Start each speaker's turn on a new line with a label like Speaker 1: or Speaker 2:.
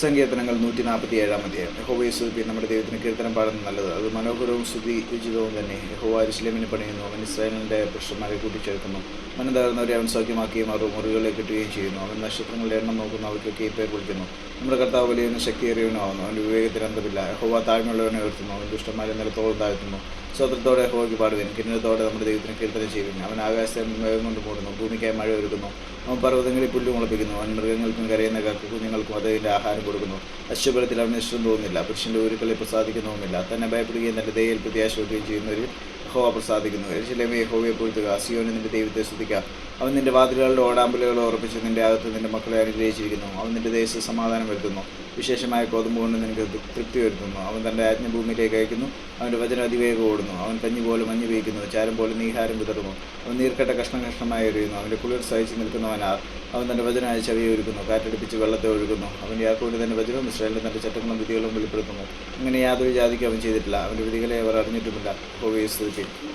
Speaker 1: സങ്കീർത്തനങ്ങൾ നൂറ്റി നാൽപ്പത്തി ഏഴാം അധ്യായം. യഹോവയെ സ്തുതി നമ്മുടെ ദൈവത്തിന് കീർത്തനം പാടുന്നത് നല്ലത്. അത് മനോഹരവും സ്തുതി ഉചിതവും തന്നെ യഹോവ ഇസ്ലേമിന് പണിയുന്നു. അവൻ ഇസ്രായേലിന്റെ പുരുഷന്മാരെ കൂട്ടിച്ചേർക്കുന്നു. മനം തകർന്നവരെ അവൻ സൗഖ്യമാക്കുകയും അവർ മുറികളെ കിട്ടുകയും ചെയ്യുന്നു. അവൻ നക്ഷത്രങ്ങളുടെ എണ്ണം നോക്കുന്നു. അവർക്ക് പേർ വിളിക്കുന്നു. നമ്മുടെ കർത്താവ് വലിയവനും ശക്തിയേറിയവനും ആവുന്നു. അവന്റെ വിവേകത്തിന് അന്തമില്ല. യഹോവ താഴ്മയുള്ളവനെ ഉയർത്തുന്നു. അവൻ ദുഷ്ടന്മാരെ നിലത്തോളം താഴ്ത്തുന്നു. സ്വത്രത്തോടെ ഹോയ്ക്ക് പാടുവിൻ കിന്നരത്തോടെ നമ്മുടെ ദൈവത്തിന് കീർത്തനം ചെയ്യുവിൻ അവൻ ആകാശം മേഘം കൊണ്ട് മൂടുന്നു ഭൂമിക്കായി മഴ ഒരുക്കുന്നു. അവൻ പർവതങ്ങളിൽ പുല്ല് മുളപ്പിക്കുന്നു അവൻ മൃഗങ്ങൾക്കും കരയുന്ന കക്ക് കുഞ്ഞുങ്ങൾക്കും അതിന്റെ ആഹാരം കൊടുക്കുന്നു. അശ്വബലത്തിൽ അവൻ ഇഷ്ടം തോന്നുന്നില്ല പുരുഷന്റെ ഒരുക്കളെ പ്രസാദിക്കുന്നതുമില്ല തന്നെ ഭയപ്പെടുകയും തന്റെ ദയയിൽ പ്രത്യാശ വയ്ക്കുകയും ചെയ്യുന്നവരിൽ ഹോവ പ്രസാദിക്കുന്നു. എരിശിലേമേ ഹോവയെ പൊഴുത്തുക അസിയോനെ നിന്റെ ദൈവത്തെ ശ്രദ്ധിക്കുക അവൻ നിന്റെ വാതിലുകളുടെ ഓടാമ്പലുകളെ ഉറപ്പിച്ച് നിന്റെ അകത്ത് നിന്റെ മക്കളെ അനുഗ്രഹിച്ചിരിക്കുന്നു. അവൻ നിന്റെ ദേശത്ത് സമാധാനം വരുത്തുന്നു. വിശേഷമായ കോതുമ്പ് കൊണ്ട് നിനക്ക് തൃപ്തി വരുത്തുന്നു. അവൻ തന്റെ ആജ്ഞഭൂമിയിലേക്ക് അയക്കുന്നു. അവന്റെ വചനം അതിവേഗം ഓടുന്നു. അവൻ കഞ്ഞി പോലെ മഞ്ഞ് വീക്കുന്നു ചാരം പോലെ നീഹാരം വിതറുന്നു അവൻ നീർക്കട്ട കഷ്ണം കഷ്ണമായി എറിയുന്നു. അവന്റെ കുളിർ സഹിച്ച് നിൽക്കുന്നവനാർ അവൻ തന്റെ വചനമായി ചവിയെ ഒരുക്കുന്നു. കാറ്റടിപ്പിച്ച് വെള്ളത്തെ ഒഴുകുന്നു. അവൻ യാക്കോവിന്റെ തന്റെ വചനവും ഇസ്രായേലിന്റെ തന്റെ ചട്ടങ്ങളും വിധികളും വെളിപ്പെടുത്തുന്നു. അങ്ങനെ യാതൊരു ജാതിക്കും അവൻ ചെയ്തിട്ടില്ല. അവന്റെ വിധികളെ അവർ അറിഞ്ഞിട്ടുമില്ല. ഹോവയെ സ്തുതിക്കും